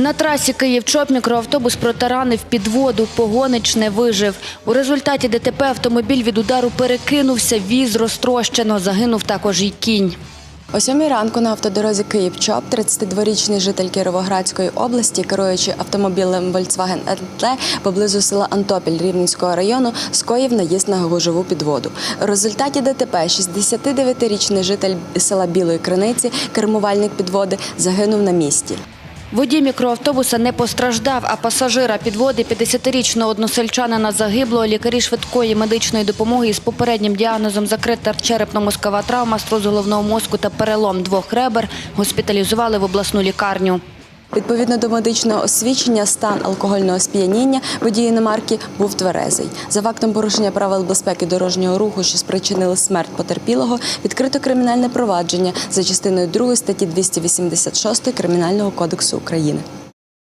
На трасі Київ-Чоп мікроавтобус протаранив під воду, погонич не вижив. У результаті ДТП автомобіль від удару перекинувся, віз розтрощено, загинув також і кінь. О сьомій ранку на автодорозі Київ-Чоп 32-річний житель Кіровоградської області, керуючи автомобілем Volkswagen LT поблизу села Антопіль Рівненського району, скоїв наїзд на гужову підводу. У результаті ДТП 69-річний житель села Білої Криниці, кермувальник підводи, загинув на місці. Водій мікроавтобуса не постраждав, а пасажира підводи 50-річного односельчанина загиблого лікарі швидкої медичної допомоги із попереднім діагнозом закрита черепно-мозкова травма, строз головного мозку та перелом двох ребер госпіталізували в обласну лікарню. Відповідно до медичного освідчення, стан алкогольного сп'яніння водії іномарки був тверезий. За фактом порушення правил безпеки дорожнього руху, що спричинили смерть потерпілого, відкрито кримінальне провадження за частиною 2 статті 286 Кримінального кодексу України.